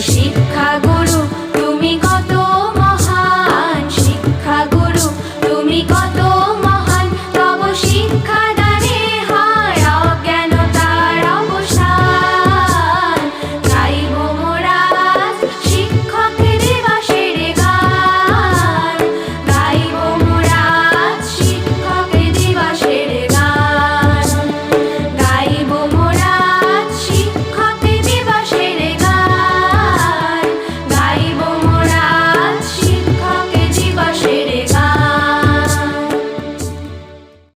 শিক্ষা